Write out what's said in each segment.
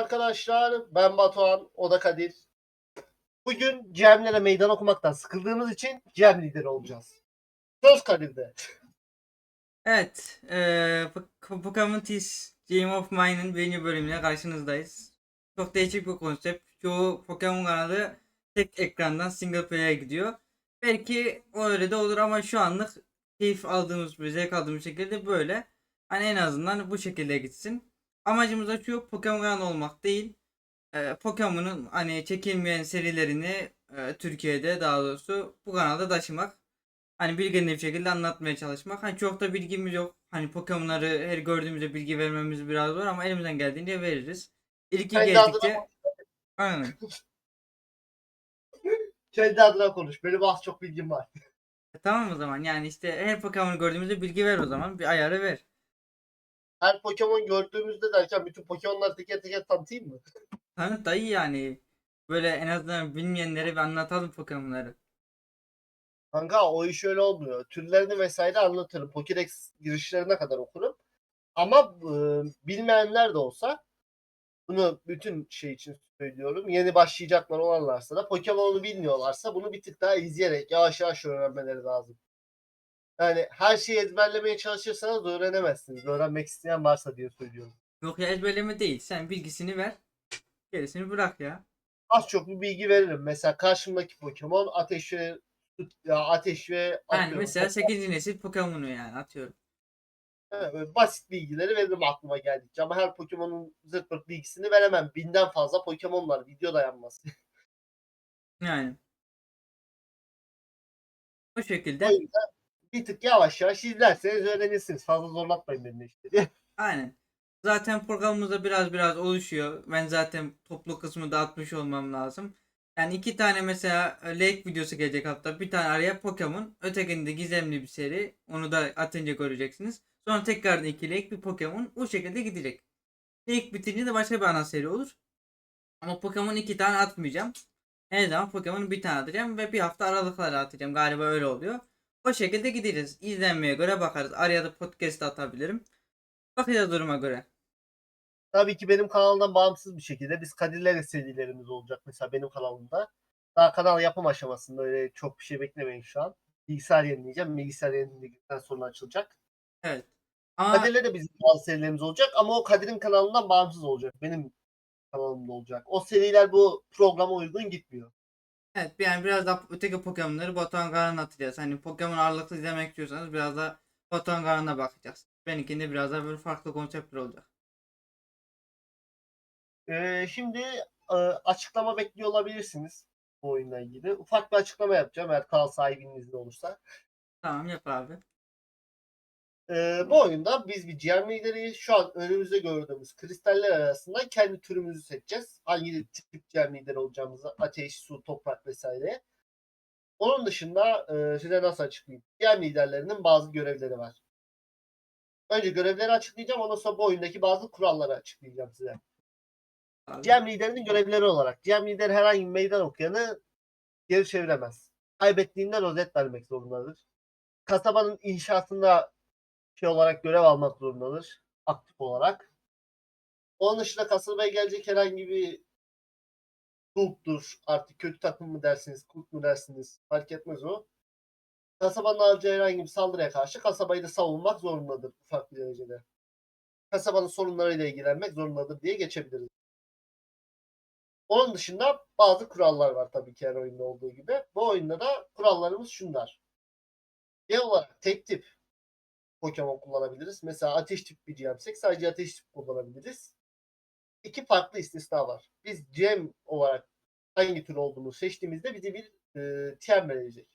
arkadaşlar. Ben Batuhan, o da Kadir. Bugün GM'lere meydan okumaktan sıkıldığımız için GM lideri olacağız. Söz Kadir'de. Evet, eee Pok- Pokemon Teas Game of Mine'ın yeni bölümüne karşınızdayız. Çok değişik bir konsept. Çoğu Pokemon kanalı tek ekrandan single player'e gidiyor. Belki öyle de olur ama şu anlık keyif aldığımız zevk aldığımız şekilde böyle. Hani en azından bu şekilde gitsin. Amacımız da şu Pokemon olmak değil. Eee, Pokemon'un hani çekilmeyen serilerini eee, Türkiye'de daha doğrusu bu kanalda taşımak hani bilgili bir şekilde anlatmaya çalışmak. Hani çok da bilgimiz yok. Hani Pokemon'ları her gördüğümüzde bilgi vermemiz biraz zor ama elimizden geldiğince veririz. İlgi Kendi geldikçe adına, aynen. kendi adına konuş. Benim az çok bilgim var. Tamam o zaman. Yani işte her Pokemon'u gördüğümüzde bilgi ver o zaman. Bir ayarı ver. Her Pokemon gördüğümüzde derken bütün Pokemon'ları teker teker tanıtayım mı? Tanıt dayı yani. Böyle en azından bilmeyenlere bir anlatalım Pokemon'ları. Kanka o iş öyle olmuyor. Türlerini vesaire anlatırım. Pokédex girişlerine kadar okurum. Ama e, bilmeyenler de olsa bunu bütün şey için söylüyorum. Yeni başlayacaklar olanlarsa da Pokemon'u bilmiyorlarsa bunu bir tık daha izleyerek yavaş yavaş öğrenmeleri lazım. Yani her şeyi ezberlemeye çalışırsanız öğrenemezsiniz. Öğrenmek isteyen varsa diye söylüyorum. Yok ya ezberleme değil. Sen bilgisini ver. Gerisini bırak ya. Az çok bir bilgi veririm. Mesela karşımdaki Pokemon ateş ve ya ateş ve Yani atıyorum, mesela 8. nesil Pokemon'u yani atıyorum. Evet, basit bilgileri veririm aklıma geldikçe ama her Pokemon'un zırt pırt bilgisini veremem. Binden fazla Pokemon var. Video dayanmaz. Yani. O şekilde. o yüzden bir tık yavaş yavaş izlerseniz öğrenirsiniz. Fazla zorlatmayın beni işte. Aynen. Zaten programımızda biraz biraz oluşuyor. Ben zaten toplu kısmı dağıtmış olmam lazım. Yani iki tane mesela e, Lake videosu gelecek hafta. Bir tane araya Pokemon. Ötekinde gizemli bir seri. Onu da atınca göreceksiniz. Sonra tekrardan iki Lake bir Pokemon. O şekilde gidecek. Lake bitince de başka bir ana seri olur. Ama Pokemon iki tane atmayacağım. Her zaman Pokemon'u bir tane atacağım ve bir hafta aralıklarla atacağım. Galiba öyle oluyor. O şekilde gideriz. İzlenmeye göre bakarız. Araya da podcast atabilirim. Bakacağız duruma göre. Tabii ki benim kanalımdan bağımsız bir şekilde biz Kadirler'e serilerimiz olacak mesela benim kanalımda. Daha kanal yapım aşamasında öyle çok bir şey beklemeyin şu an. Bilgisayar yenileyeceğim. Bilgisayar yenilendikten sonra açılacak. Evet. Ama Kadir'le de bizim bazı serilerimiz olacak ama o Kadir'in kanalından bağımsız olacak. Benim kanalımda olacak. O seriler bu programa uygun gitmiyor. Evet yani biraz da öteki Pokemon'ları Batuhan Karan'a atacağız. Hani Pokemon ağırlıklı izlemek istiyorsanız biraz da Batuhan Karan'a bakacağız. Benimkinde biraz daha böyle farklı konseptler olacak. Ee, şimdi e, açıklama bekliyor olabilirsiniz bu oyunla ilgili. Ufak bir açıklama yapacağım eğer kanal sahibinin izni olursa. Tamam yap abi. Ee, bu oyunda biz bir GM lideriyiz. Şu an önümüzde gördüğümüz kristaller arasında kendi türümüzü seçeceğiz. Hangi tip GM lideri olacağımızı ateş, su, toprak vesaire. Onun dışında e, size nasıl açıklayayım? GM liderlerinin bazı görevleri var. Önce görevleri açıklayacağım. Ondan sonra bu oyundaki bazı kuralları açıklayacağım size. GM liderinin görevleri olarak GM lider herhangi bir meydan okuyanı geri çeviremez. Kaybettiğinde rozet vermek zorundadır. Kasabanın inşasında şey olarak görev almak zorundadır. Aktif olarak. Onun dışında kasabaya gelecek herhangi bir kulptur. Artık kötü takım mı dersiniz, kulp mu dersiniz fark etmez o. Kasabanın alacağı herhangi bir saldırıya karşı kasabayı da savunmak zorundadır ufak bir derecede. Kasabanın sorunlarıyla ilgilenmek zorundadır diye geçebiliriz. Onun dışında bazı kurallar var tabii ki her oyunda olduğu gibi. Bu oyunda da kurallarımız şunlar. Genel olarak tek tip Pokemon kullanabiliriz. Mesela ateş tip bir GM'sek sadece ateş tip kullanabiliriz. İki farklı istisna var. Biz GM olarak hangi tür olduğunu seçtiğimizde bize bir e, TM verecek.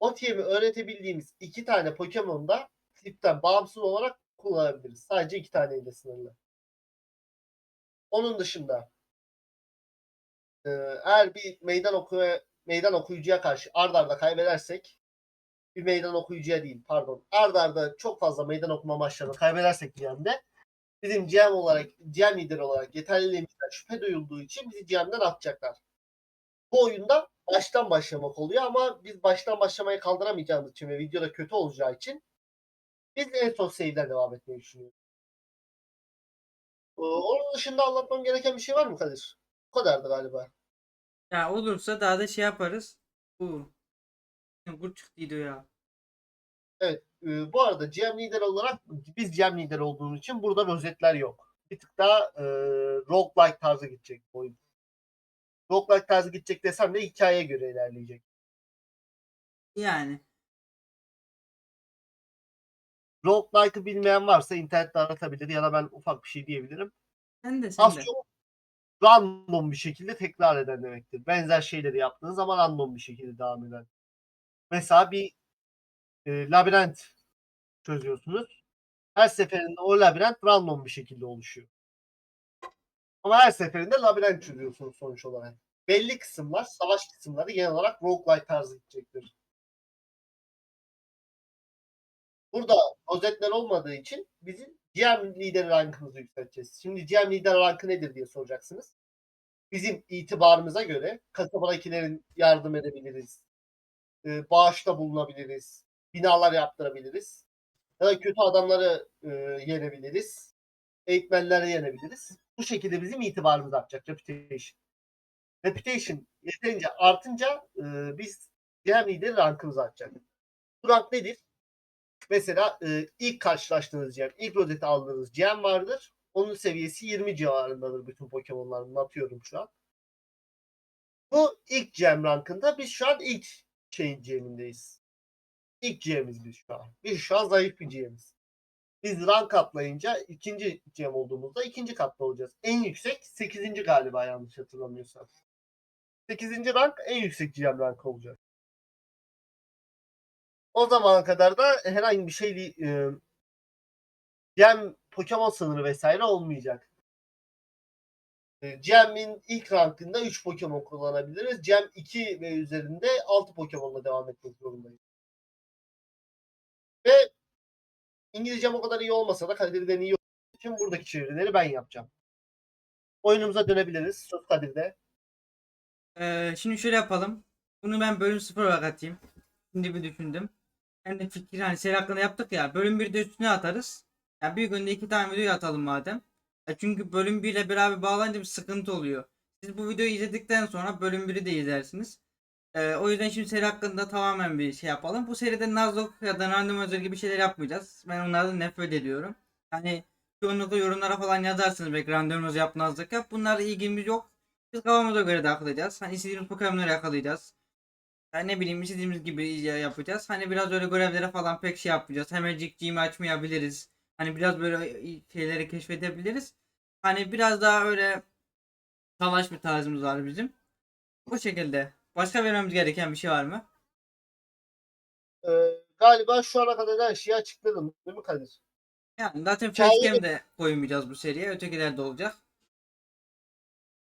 O TM'i öğretebildiğimiz iki tane Pokemon da tipten bağımsız olarak kullanabiliriz. Sadece iki taneyle sınırlı. Onun dışında e, eğer bir meydan oku meydan okuyucuya karşı ard arda kaybedersek bir meydan okuyucuya değil pardon ard arda çok fazla meydan okuma maçlarını kaybedersek bir anda bizim GM olarak GM lideri olarak yeterliliğimizden şüphe duyulduğu için bizi GM'den atacaklar. Bu oyunda baştan başlamak oluyor ama biz baştan başlamayı kaldıramayacağımız için ve videoda kötü olacağı için biz en son save'den devam etmeyi düşünüyoruz. Ee, Onun dışında anlatmam gereken bir şey var mı Kadir? Bu kadardı galiba. Ya olursa daha da şey yaparız. Bu. Kurt çıktıydı ya. Evet. e, bu arada GM lider olarak biz GM lider olduğumuz için burada rozetler yok. Bir tık daha e, roguelike tarzı gidecek oyun. Roguelike tarzı gidecek desem de hikayeye göre ilerleyecek. Yani. Roguelike'ı bilmeyen varsa internette aratabilir ya da ben ufak bir şey diyebilirim. Sen de sen Az de. çok random bir şekilde tekrar eden demektir. Benzer şeyleri yaptığınız zaman random bir şekilde devam eden. Mesela bir e, labirent çözüyorsunuz. Her seferinde o labirent random bir şekilde oluşuyor. Ama her seferinde labirent çözüyorsunuz sonuç olarak. Belli kısımlar, savaş kısımları genel olarak roguelike tarzı gidecektir. Burada rozetler olmadığı için bizim GM lideri rankımızı yükselteceğiz. Şimdi GM lider rankı nedir diye soracaksınız. Bizim itibarımıza göre kasabadakilerin yardım edebiliriz. E, bağışta bulunabiliriz. Binalar yaptırabiliriz. Ya da kötü adamları e, yenebiliriz. Eğitmenleri yenebiliriz. Bu şekilde bizim itibarımız artacak. Reputation. Reputation yeterince artınca e, biz GM lideri rankımız artacak. Bu rank nedir? Mesela e, ilk karşılaştığınız GM, ilk rozeti aldığınız GM vardır. Onun seviyesi 20 civarındadır bütün Pokemon'ların. Atıyorum şu an. Bu ilk GM rankında biz şu an ilk şeyin GM'indeyiz. İlk GM'iz biz şu an. Biz şu an zayıf bir GM'iz. Biz rank atlayınca ikinci GM olduğumuzda ikinci katta olacağız. En yüksek 8. galiba yanlış hatırlamıyorsam. 8. rank en yüksek GM rank olacak. O zamana kadar da herhangi bir şey e, gem Pokemon sınırı vesaire olmayacak. E, Gem'in ilk rankında 3 Pokemon kullanabiliriz. Gem 2 ve üzerinde 6 Pokemon'la devam etmek zorundayız. Ve İngilizcem o kadar iyi olmasa da Kadir'den iyi olduğu için buradaki çevirileri ben yapacağım. Oyunumuza dönebiliriz. Söz Kadir'de. Ee, şimdi şöyle yapalım. Bunu ben bölüm 0 olarak atayım. Şimdi bir düşündüm. Hem de fikir hani seri hakkında yaptık ya. Bölüm 1'de üstüne atarız. Ya bir günde iki tane video atalım madem. Ya çünkü bölüm 1 ile beraber bağlanınca bir sıkıntı oluyor. Siz bu videoyu izledikten sonra bölüm 1'i de izlersiniz. Ee, o yüzden şimdi seri hakkında tamamen bir şey yapalım. Bu seride Nuzlocke ya da Randomizer gibi şeyler yapmayacağız. Ben onlardan nefret ediyorum. Hani çoğunlukla yorumlara falan yazarsınız belki Randomizer yap Nuzlocke yap. Bunlarla ilgimiz yok. Biz kafamıza göre takılacağız. Hani istediğimiz Pokemon'ları yakalayacağız. Yani ne bileyim istediğimiz gibi ya- yapacağız. Hani biraz öyle görevlere falan pek şey yapmayacağız. Hemencik gym açmayabiliriz. Hani biraz böyle şeyleri keşfedebiliriz. Hani biraz daha öyle savaş bir tarzımız var bizim. Bu şekilde. Başka vermemiz gereken bir şey var mı? E, galiba şu ana kadar her şeyi açıkladım. Değil mi Kadir? Yani zaten facecam de koymayacağız bu seriye. Ötekiler de olacak.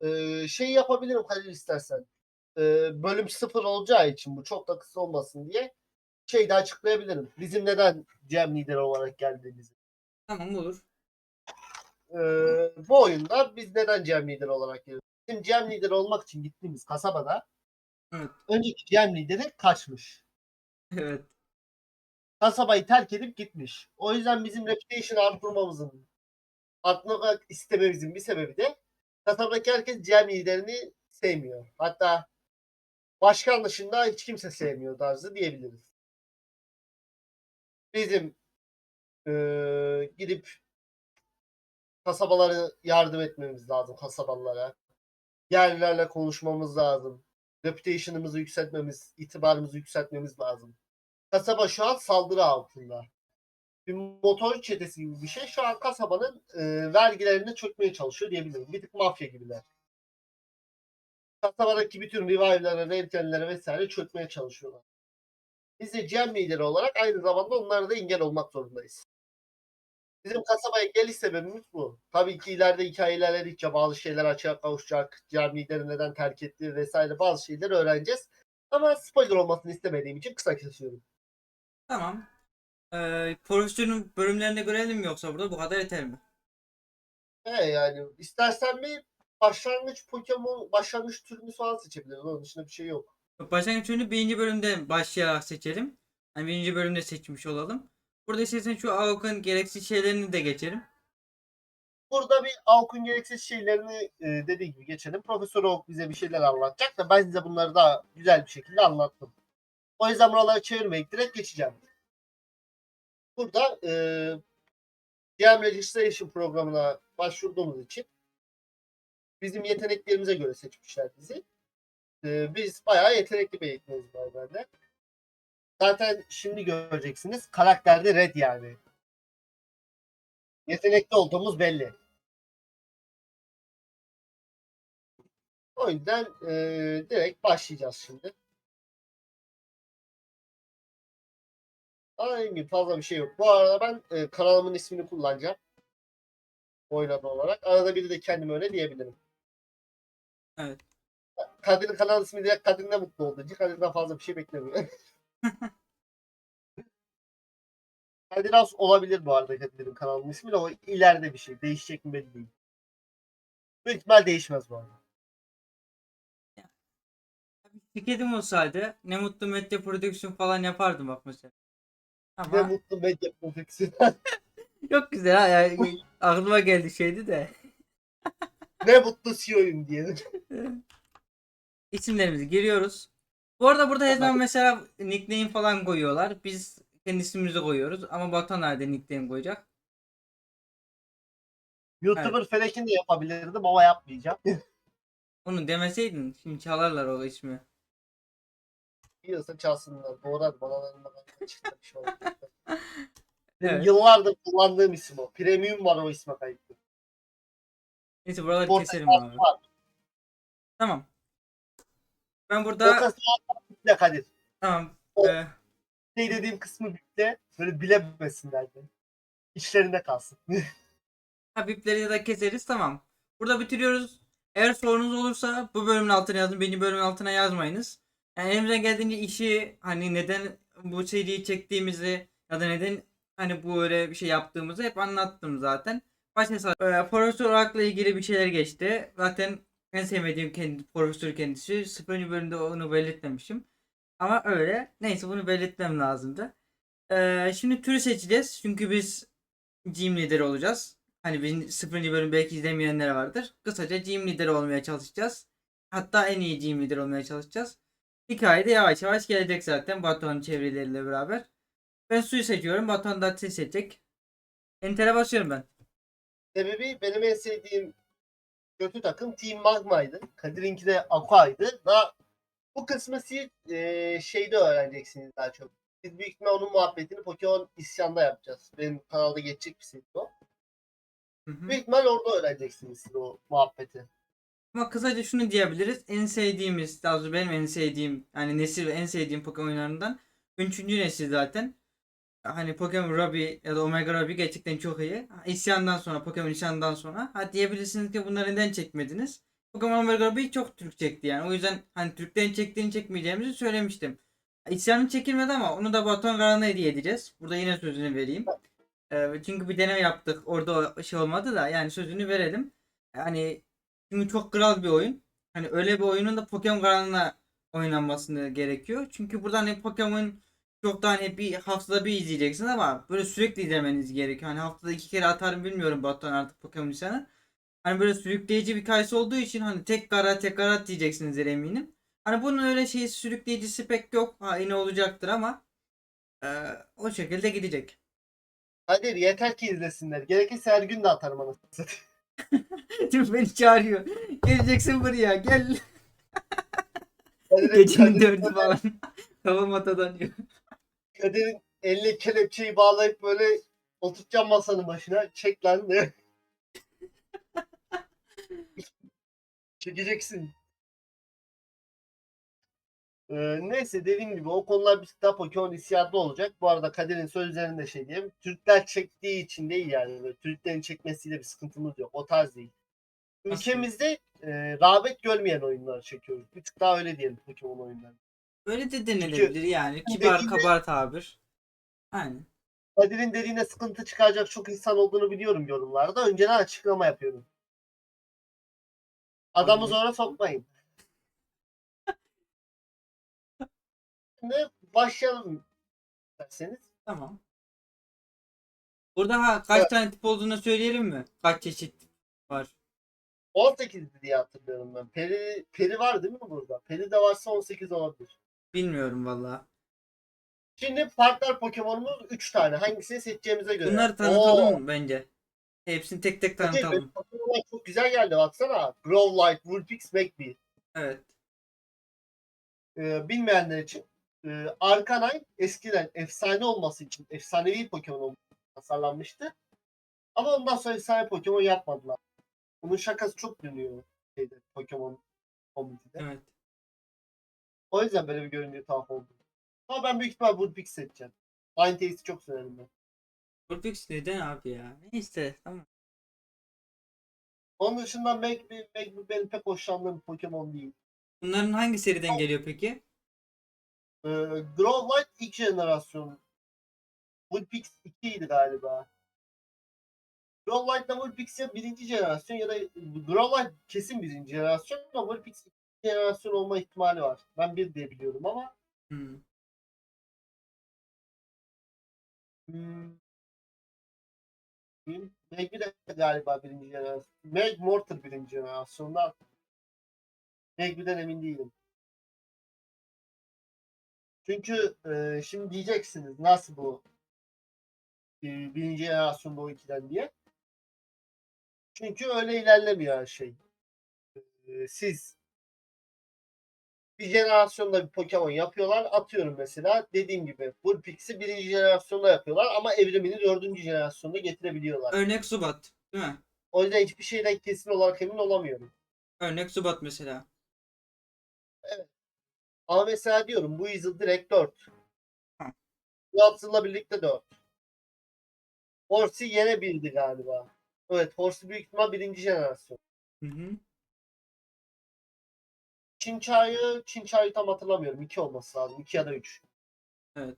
Ee, şey yapabilirim Halil istersen. Ee, bölüm sıfır olacağı için bu çok da kısa olmasın diye şey de açıklayabilirim. Bizim neden Cem lider olarak geldiğimizi. Tamam olur. Ee, bu oyunda biz neden Cem lider olarak geldik? Bizim Cem lider olmak için gittiğimiz kasabada Evet. önceki Cem lideri kaçmış. Evet. Kasabayı terk edip gitmiş. O yüzden bizim reputation artırmamızın artmak istememizin bir sebebi de kasabadaki herkes Cem liderini sevmiyor. Hatta başkan dışında hiç kimse sevmiyor tarzı diyebiliriz. Bizim eee, gidip kasabalara yardım etmemiz lazım kasabalara. Yerlilerle konuşmamız lazım. Reputation'ımızı yükseltmemiz, itibarımızı yükseltmemiz lazım. Kasaba şu an saldırı altında. Bir motor çetesi gibi bir şey. Şu an kasabanın eee vergilerini çökmeye çalışıyor diyebilirim. Bir tık mafya gibiler kasabadaki bütün revive'lara, reykenlere vesaire çökmeye çalışıyorlar. Biz de GM lideri olarak aynı zamanda onlara da engel olmak zorundayız. Bizim kasabaya geliş sebebimiz bu. Tabii ki ileride hikaye ilerledikçe bazı şeyler açığa kavuşacak. GM lideri neden terk etti vesaire bazı şeyleri öğreneceğiz. Ama spoiler olmasını istemediğim için kısa kesiyorum. Tamam. Ee, profesyonel bölümlerini görelim mi yoksa burada bu kadar yeter mi? He yani istersen bir başlangıç Pokemon başlangıç türünü falan seçebiliriz. Onun dışında bir şey yok. Başlangıç ürünü birinci bölümde başlayarak seçelim. Hani birinci bölümde seçmiş olalım. Burada istersen şu Aok'un gereksiz şeylerini de geçelim. Burada bir Avk'un gereksiz şeylerini e, dediği gibi geçelim. Profesör Avk bize bir şeyler anlatacak da ben size bunları daha güzel bir şekilde anlattım. O yüzden buraları çevirmeyip direkt geçeceğim. Burada e, DM Registration programına başvurduğumuz için bizim yeteneklerimize göre seçmişler bizi. E, biz bayağı yetenekli bir eğitmeniz var bende. Zaten şimdi göreceksiniz karakterde red yani. Yetenekli olduğumuz belli. O yüzden e, direkt başlayacağız şimdi. Aynı fazla bir şey yok. Bu arada ben e, kanalımın ismini kullanacağım. Oynadı olarak. Arada biri de kendime öyle diyebilirim. Evet. Kadir'in kanal ismi direkt Kadir ne mutlu oldu. Kadir'den fazla bir şey beklemiyorum. Kadir Has olabilir bu arada Kadir'in kanalının ismi de o ileride bir şey. Değişecek mi belli değil. Büyük ihtimal değişmez bu arada. Şirketim olsaydı ne mutlu medya prodüksiyon falan yapardım bak mesela. Ne Ama mutlu medya profesyonel. çok güzel ha yani aklıma geldi şeydi de. ne mutlu CEO'yum diye. İsimlerimizi giriyoruz. Bu arada burada her zaman mesela nickname falan koyuyorlar. Biz kendi ismimizi koyuyoruz ama Batuhan nerede nickname koyacak? YouTuber Felek'in de yapabilirdim ama yapmayacağım. Onu demeseydin şimdi çalarlar o ismi. Yiyorsa çalsınlar. Doğrar bana çıktı bir şey oldu. Evet. yıllardır kullandığım isim o. Premium var o isme kayıtlı. Neyse buraları Orta keselim abi. var. Tamam. Ben burada Ortası var. Kadir. tamam. O- Ee, Şey dediğim kısmı bitti. Böyle bilemesinler de. İşlerinde kalsın. ha, bipleri de keseriz tamam. Burada bitiriyoruz. Eğer sorunuz olursa bu bölümün altına yazın. Beni bölümün altına yazmayınız. Yani elimizden geldiğince işi hani neden bu seriyi çektiğimizi ya da neden hani bu öyle bir şey yaptığımızı hep anlattım zaten. Başta e, Profesör Oak'la ilgili bir şeyler geçti. Zaten en sevmediğim kendi profesör kendisi. Sıfırıncı bölümde onu belirtmemişim. Ama öyle. Neyse bunu belirtmem lazımdı. Ee, şimdi türü seçeceğiz. Çünkü biz Gym lideri olacağız. Hani bizim 0. bölüm belki izlemeyenler vardır. Kısaca Gym lideri olmaya çalışacağız. Hatta en iyi Gym lideri olmaya çalışacağız. Hikayede yavaş yavaş gelecek zaten Batuhan'ın çevreleriyle beraber. Ben suyu seçiyorum. Batuhan da seçecek. Enter'e basıyorum ben. Sebebi benim en sevdiğim kötü takım Team Magma'ydı. Kadir'inki de Aqua'ydı. Daha bu kısmı siz e, şeyde öğreneceksiniz daha çok. Biz büyük ihtimal onun muhabbetini Pokemon İsyan'da yapacağız. Benim kanalda geçecek bir şey o. Hı hı. Büyük ihtimal orada öğreneceksiniz siz o muhabbeti. Ama kısaca şunu diyebiliriz. En sevdiğimiz, daha doğrusu benim en sevdiğim, yani nesil ve en sevdiğim Pokemon oyunlarından 3. nesil zaten. Hani Pokemon Ruby ya da Omega Ruby gerçekten çok iyi. İsyandan sonra, Pokemon İsyan'dan sonra. Ha diyebilirsiniz ki bunları neden çekmediniz? Pokemon Omega Ruby çok Türk çekti yani. O yüzden hani Türklerin çektiğini çekmeyeceğimizi söylemiştim. İsyanın çekilmedi ama onu da Batuhan Karan'a hediye edeceğiz. Burada yine sözünü vereyim. Ee, çünkü bir deneme yaptık. Orada şey olmadı da yani sözünü verelim. Yani çünkü çok kral bir oyun. Hani öyle bir oyunun da Pokemon kanalına oynanmasını gerekiyor. Çünkü buradan hani Pokemon çok da hani bir haftada bir izleyeceksin ama böyle sürekli izlemeniz gerekiyor. Hani haftada iki kere atarım bilmiyorum Batuhan artık Pokemon insanı. Hani böyle sürükleyici bir hikayesi olduğu için hani tek kara tek kara diyeceksinizdir eminim. Hani bunun öyle şey sürükleyicisi pek yok. Ha yine olacaktır ama eee, o şekilde gidecek. Kadir yeter ki izlesinler. Gerekirse her gün de atarım anasını satayım. Şimdi beni çağırıyor. Geleceksin buraya gel. Gecenin dördü falan. Kafam atadanıyor. Kadir'in eline kelepçeyi bağlayıp böyle oturtacağım masanın başına. Çek lan diye. Çekeceksin. Ee, neyse dediğim gibi o konular bir daha Pokemon isyanında olacak. Bu arada Kadir'in sözlerinde şey diyeyim. Türkler çektiği için değil yani. Böyle Türklerin çekmesiyle bir sıkıntımız yok. O tarz değil. Ülkemizde e, rağbet görmeyen oyunlar çekiyoruz. Bir tık daha öyle diyelim Pokemon oyunları. Böyle de denilebilir yani. Kibar kabar tabir. Aynen. Kadir'in dediğine sıkıntı çıkaracak çok insan olduğunu biliyorum yorumlarda. Önceden açıklama yapıyorum. Adamı zora sokmayın. Şimdi başlayalım derseniz. Tamam. Burada ha, kaç Evet. tane tip olduğunu söyleyelim mi? Kaç çeşit var? 18 diye hatırlıyorum ben. Peri, peri var değil mi burada? Peri de varsa 18 olabilir. Bilmiyorum valla. Şimdi partner Pokemon'umuz 3 tane. Hangisini seçeceğimize göre. Bunları Oo, tanıtalım mı bence? Hepsini tek tek tanıtalım. Pokemon'lar çok güzel geldi baksana. Growlite, Vulpix, Magby. Evet. Ee, bilmeyenler için e, Arcanine eskiden efsane olması için efsanevi Pokemon olması için tasarlanmıştı. Ama ondan sonra efsane Pokemon yapmadılar. Bunun şakası çok dönüyor şeyde, Pokemon komünitede. Evet. O yüzden böyle bir görüntü tuhaf oldu. Ama ben büyük ihtimal Vulpix seçeceğim. Aynı testi çok severim ben. Vulpix neden abi ya? Neyse tamam. Onun dışında Magby, Magby benim pek hoşlandığım bir Pokemon değil. Bunların hangi seriden geliyor peki? Ee, Growlite ilk jenerasyon. Vulpix 2 idi galiba. Growlite ile Vulpix ya birinci jenerasyon ya da Growlite kesin birinci jenerasyon ama Vulpix jenerasyon olma ihtimali var. Ben bir diye biliyorum ama Hmm. hmm, Magby de galiba birinci jenerasyon. Mag Mortar birinci jenerasyonda. Magby'den emin değilim. Çünkü e, şimdi diyeceksiniz nasıl bu e, birinci jenerasyonda o ikiden diye. Çünkü öyle ilerlemiyor her şey. E, siz bir jenerasyonda bir Pokemon yapıyorlar. Atıyorum mesela dediğim gibi Vulpix'i birinci jenerasyonda yapıyorlar ama evrimini dördüncü jenerasyonda getirebiliyorlar. Örnek Zubat. Değil mi? O yüzden hiçbir şeyden kesin olarak emin olamıyorum. Örnek Zubat mesela. Ama mesela diyorum bu Weasel direkt 4. Hı. Watson'la birlikte 4. Horsey yine birdi galiba. Evet Horsey büyük ihtimal birinci jenerasyon. Hı hı. Çinçay'ı, Çinçay'ı tam hatırlamıyorum. 2 olması lazım. 2 ya da 3. Evet.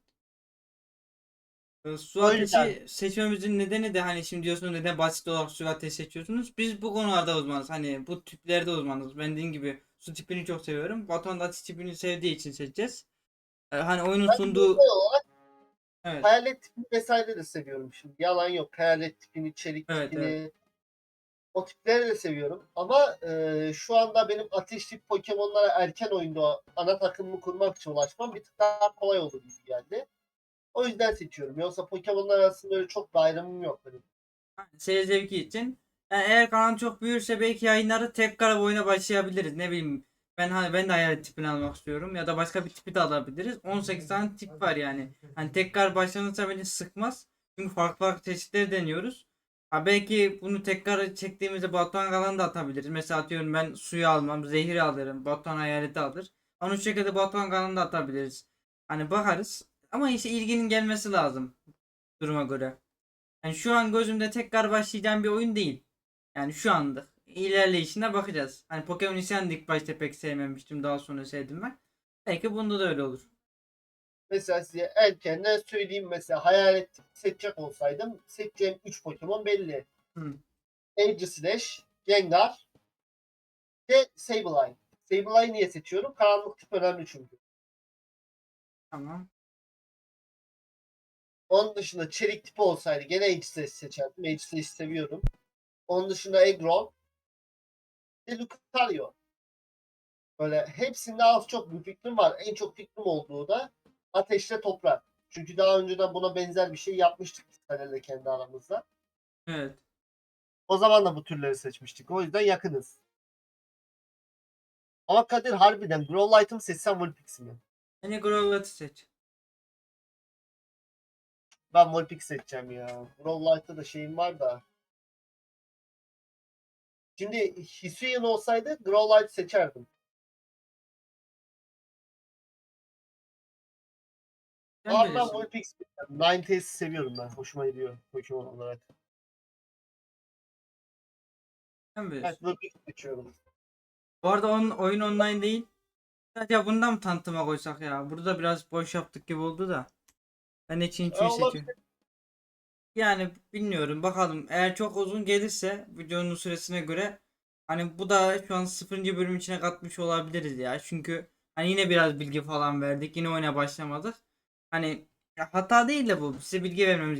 Ee, Su ateşi seçmemizin nedeni de hani şimdi diyorsunuz neden basit olarak su ateşi seçiyorsunuz. Biz bu konularda uzmanız. Hani bu tiplerde uzmanız. Ben dediğim gibi su tipini çok seviyorum. Batuhan da ateş tipini sevdiği için seçeceğiz. Ee, hani oyunun sunduğu Genel olarak evet. hayalet tipini vesaire de seviyorum şimdi. Yalan yok. Hayalet tipini, çelik Evet, tipini. O tipleri de seviyorum. Ama e, şu anda benim ateş tip Pokemon'lara erken oyunda ana takımımı kurmak için ulaşmam bir tık daha kolay olur gibi geldi. O yüzden seçiyorum. Yoksa Pokemon'lar arasında öyle çok bir ayrımım yok benim. Seyir zevki için. Yani eğer kanal çok büyürse belki yayınları tekrar oyuna başlayabiliriz. Ne bileyim. Ben hani ben de hayalet tipini almak istiyorum ya da başka bir tipi de alabiliriz. 18 tane tip var yani. Hani tekrar başlanırsa beni sıkmaz. Çünkü farklı farklı çeşitleri deniyoruz. Ha belki bunu tekrar çektiğimizde Batuhan kalanı da atabiliriz. Mesela atıyorum ben suyu almam, zehri alırım, Batuhan hayaleti alır. Onu şekilde Batuhan kalanı da atabiliriz. Hani bakarız. Ama işte ilginin gelmesi lazım duruma göre. Yani şu an gözümde tekrar başlayacağım bir oyun değil. Yani şu anda ilerleyişine bakacağız. Hani Pokemon Isyan'ı ilk başta pek sevmemiştim. Daha sonra sevdim ben. Belki bunda da öyle olur. Mesela size erkenden söyleyeyim mesela hayalet seçecek olsaydım seçeceğim 3 Pokemon belli. Hı. Aegislash, Gengar ve Sableye. Sableye'yi niye seçiyorum? Karanlık tip önemli çünkü. Tamam. Onun dışında çelik tipi olsaydı gene Aegislash seçerdim. Aegislash seviyorum. Onun dışında Egron ve Lucario. Böyle hepsinde az çok bir fikrim var. En çok fikrim olduğu da ateşle toprak. Çünkü daha önceden buna benzer bir şey yapmıştık biz kendi aramızda. Evet. O zaman da bu türleri seçmiştik. O yüzden yakınız. Ama Kadir harbiden Growlite'ı mı seçsem Vulpix'i mi? Beni Growlithe seç. Ben Vulpix seçeceğim ya. Growlite'da da şeyim var da. Şimdi Hisuian olsaydı Growlite seçerdim. Bilirsin. Vulpix seçeceğim. Ninetales seviyorum ben. Hoşuma gidiyor Pokemon olarak. Sen bilirsin. Evet Vulpix seçiyorum. Bu arada on, oyun online değil. Ya bundan mı tanıtıma koysak ya? Burada biraz boş yaptık gibi oldu da. Ben de Çinçu'yu E, olabilir. seçiyorum. Yani bilmiyorum bakalım. Eğer çok uzun gelirse videonun süresine göre hani bu da şu an 0. bölüm içine katmış olabiliriz ya. Çünkü hani yine biraz bilgi falan verdik. Yine oyuna başlamadık. Hani hata değil de bu. Size bilgi vermemiz